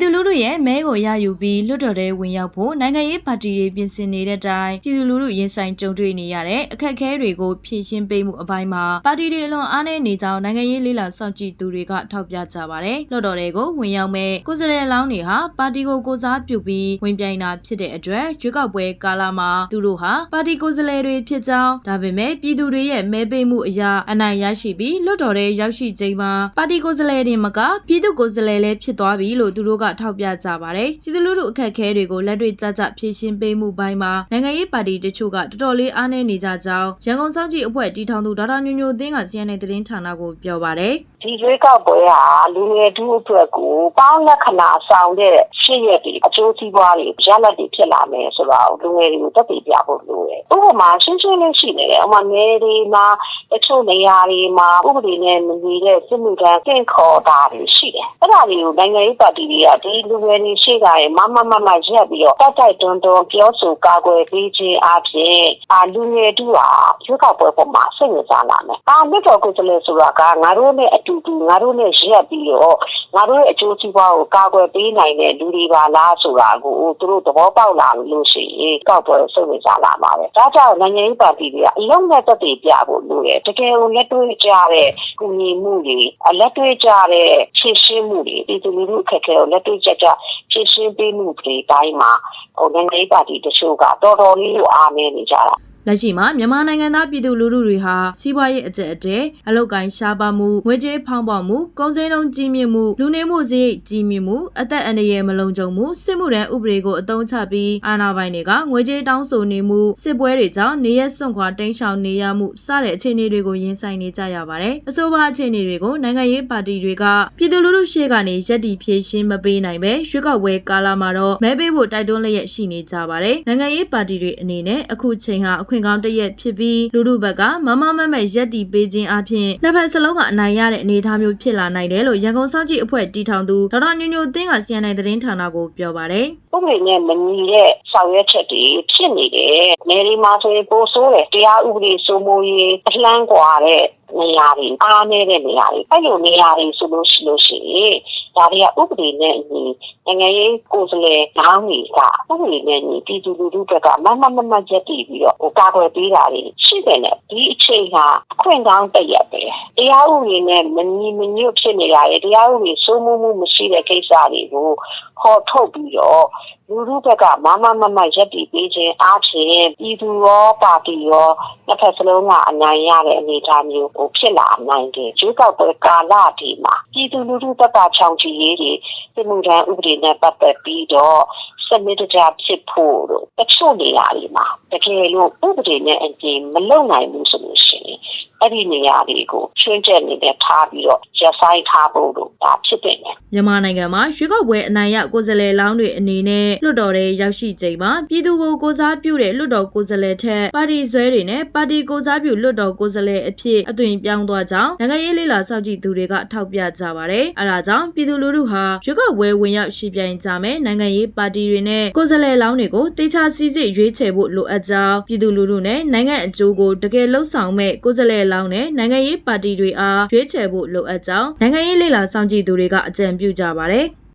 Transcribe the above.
ပြည်သူလူထုရဲ့မဲကိုရယူပြီးလွတ်တော်တဲ့ဝင်ရောက်ဖို့နိုင်ငံရေးပါတီတွေပြင်ဆင်နေတဲ့အတိုင်းပြည်သူလူထုရင်ဆိုင်ကြုံတွေ့နေရတဲ့အခက်အခဲတွေကိုဖြေရှင်းပေးမှုအပိုင်းမှာပါတီတွေအလွန်အားနည်းနေကြောင်းနိုင်ငံရေးလေးလာစောင့်ကြည့်သူတွေကထောက်ပြကြပါတယ်လွတ်တော်တွေကိုဝင်ရောက်မဲ့ကိုယ်စားလှယ်လောင်းတွေဟာပါတီကိုကိုစားပြုပြီးဝင်ပြိုင်တာဖြစ်တဲ့အတွက်ရွေးကောက်ပွဲကာလမှာသူတို့ဟာပါတီကိုယ်စားလှယ်တွေဖြစ်ကြောင်းဒါပေမဲ့ပြည်သူတွေရဲ့မဲပေးမှုအရာအနိုင်ရရှိပြီးလွတ်တော်တဲ့ရောက်ရှိချိန်မှာပါတီကိုယ်စားလှယ်တွေမကပြည်သူကိုယ်စားလှယ်လည်းဖြစ်သွားပြီလို့သူတို့ကထောက်ပြကြပါတယ်ပြည်သူလူထုအခက်အခဲတွေကိုလက်တွေ့ကျကျဖြေရှင်းပေးမှုပိုင်းမှာနိုင်ငံရေးပါတီတချို့ကတော်တော်လေးအားနည်းနေကြကြောင်းရန်ကုန်စောင့်ကြည့်အဖွဲ့တီထောင်သူဒေါက်တာညိုညိုသိန်းက CNN သတင်းဌာနကိုပြောပါတယ်ဒီရွေးကောက်ပွဲဟာလူငယ်တူအတွက်ကိုပေါင်းလက္ခဏာဆောင်တဲ့ရှေ့ရက်တွေအကျိုးစီးပွားတွေရလဒ်တွေဖြစ်လာမယ်ဆိုတော့လူငယ်တွေကိုတက်တည်ပြဖို့လိုတယ်။ဥပမာရှင်းရှင်းလေးရှိနေတယ်။ဥပမာနယ်တွေမှာ တချို့နေရာတွေမှာဥပဒေနဲ့မညီတဲ့စစ်မှုထမ်းတင့်ခေါ်တာတွေရှိတယ်။အဲ့ဒါတွေကိုနိုင်ငံရေးပါတီတွေကဒီလူငယ်တွေရှေ့ကရမမမမရက်ပြီးတော့တက်တိုက်တွန်းတွန်းပြောဆိုကာကွယ်ပေးခြင်းအပြင်အာလူငယ်တူဟာရွေးကောက်ပွဲပေါ်မှာစိတ်ဝင်စားလာမယ်။အာမြစ်တော်ကိုယ်စားလှယ်ဆိုတာကငါတို့နဲ့အတူတူငါတို့နဲ့ရက်ပြီးတော့ငါတို့ရဲ့အကျိုးစီးပွားကိုကာကွယ်ပေးနိုင်တဲ့လူတွေပါလားဆိုတာကိုသူတို့သဘောပေါက်လာလို့ရှိရင်ကောက်ပွဲစိတ်ဝင်စားလာပါပဲဒါကြောင့်နိုင်ငံရေးပါတီတွေကအလုံးနဲ့တက်တည်ပြဖို့လိုတယ်တကယ်ကိုလက်တွေ့ကြတဲ့ကူညီမှုတွေအလက်တွေ့ကြတဲ့ဖြည့်ရှင်းမှုတွေဒီသူလူထုအခက်အခဲကိုလက်တွေ့ကြကြဖြည့်ရှင်းပေးမှုတွေတိုင်းမှာဟိုနိုင်ငံရေးပါတီတချို့ကတော်တော်လေးကိုအားနည်းနေကြတာ လက်ရှိမှာမြန်မာနိုင်ငံသားပြည်သူလူထုတွေဟာစီးပွားရေးအကျက်အတဲအလုတ်ကိုင်းရှားပါမှုငွေကြေးဖောင်းပွားမှုကုန်စည်နှုန်းကြီးမြင့်မှုလူနေမှုစရိတ်ကြီးမြင့်မှုအသက်အန္တရာယ်မလုံခြုံမှုစစ်မှုထမ်းဥပဒေကိုအသုံးချပြီးအာဏာပိုင်တွေကငွေကြေးတောင်းဆိုနေမှုစစ်ပွဲတွေကြောင့်နေရက်စွန့်ခွာတိမ်းရှောင်နေရမှုစတဲ့အခြေအနေတွေကိုရင်ဆိုင်နေကြရပါတယ်အဆိုပါအခြေအနေတွေကိုနိုင်ငံရေးပါတီတွေကပြည်သူလူထုရှေ့ကနေရက်တီဖြည့်ရှင်းမပေးနိုင်ပဲရွှေကောက်ပွဲကာလမှာတော့မဲပေးဖို့တိုက်တွန်းလျက်ရှိနေကြပါတယ်နိုင်ငံရေးပါတီတွေအနေနဲ့အခုချိန်ဟာအခွင့်ကောင်းတစ်ရက်ဖြစ်ပြီးလူထုဘက်ကမမမမက်ရက်တီပေးခြင်းအပြင်နှစ်ဖက်စလုံးကအနိုင်ရတဲ့အနေအထားမျိုးဖြစ်လာနိုင်တယ်လို့ရန်ကုန်စောင့်ကြည့်အဖွဲ့တီထောင်သူဒေါက်တာညိုညိုသိန်းက CNN သတင်းဌာနကိုပြောပါတယ်ဥပဒေနဲ့မညီတဲ့ဆောင်ရွက်ချက်တွေဖြစ်နေတယ်။နယ်ဒီမှာဆိုရင်ပိုဆိုးတယ်တရားဥပဒေစိုးမိုးရေးအလှမ်းကွာတဲ့နေရာတွေအားနေတဲ့နေရာတွေအဲ့လိုနေရာတွေဆိုလို့ရှိလို့ရှိရင်ဒါတွေကဥပဒေနဲ့အညီနိုင်ငံရေးကိုယ်စားလှယ်နောင်းတွေကဥပဒေနဲ့အညီပြည်သူလူထုဘက်ကမမမမရက်တည်ပြီးတော့ဟိုကာကွယ်ပေးတာတွေရှိတယ်နဲ့ဒီအချိန်ဟာအခွင့်ကောင်းတစ်ရက်ပဲ တရားဥပဒေနဲ့မညီမညွတ်ဖြစ်နေတာရဲ့တရားဥပဒေစိုးမိုးမှုမရှိတဲ့ကိစ္စတွေကိုခေါ်ထုတ်ပြီးတော့လူထုဘက်ကမမမမရက်တည်ပေးခြင်းအားဖြင့်ပြည်သူရောပါတီရောတစ်ဖက်စလုံးကအနိုင်ရတဲ့အနေအထားမျိုးကိုဖြစ်လာနိုင်တယ်။ကျွေးကောက်ပွဲကာလဒီမှာပြည်သူလူထုဘက်ကချောင်ချီရေးတွေပြည်မှုထမ်းဥပဒေနဲ့ပတ်သက်ပြီးတော့စနစ်တကျဖြစ်ဖို့တို့တချို့နေရာတွေမှာတကယ်လို့ဥပဒေနဲ့အကျဉ်းမလုံနိုင်ဘူးဆိုလို့ရှိရင် အဲ့ဒီနေရာတွေကိုချွင်းချက်နေနဲ့ထားပြီးတော့ရက်ဆိုင်ထားဖို့တို့ဒါဖြစ်တယ်မြန်မာနိုင်ငံမှာရွေးကောက်ပွဲအနိုင်ရကိုယ်စားလှယ်လောင်းတွေအနေနဲ့လွှတ်တော်ထဲရောက်ရှိချိန်မှာပြည်သူကိုကိုစားပြုတဲ့လွှတ်တော်ကိုယ်စားလှယ်ထက်ပါတီဆွဲတွေနဲ့ပါတီကိုစားပြုလွှတ်တော်ကိုယ်စားလှယ်အဖြစ်အသွင်ပြောင်းသွားကြောင်းနိုင်ငံရေးလေးလာစောင့်ကြည့်သူတွေကထောက်ပြကြပါတယ်။အဲဒါကြောင့်ပြည်သူလူထုဟာရွေးကောက်ပွဲဝင်ရောက်ရှိပြိုင်ကြမယ်နိုင်ငံရေးပါတီတွေနဲ့ကိုယ်စားလှယ်လောင်းတွေကိုတေချာစီစစ်ရွေးချယ်ဖို့လိုအပ်ကြောင်းပြည်သူလူထုနဲ့နိုင်ငံအကျိုးကိုတကယ်လှုပ်ဆောင်မဲ့ကိုယ်စားလှယ်လောင်းနဲ့နိုင်ငံရေးပါတီတွေအားရွေးချယ်ဖို့လိုအပ်ကြောင်းနိုင်ငံရေးလေးလာစောင့်ကြည့်သူတွေကအကြံပြုကြပါတယ်။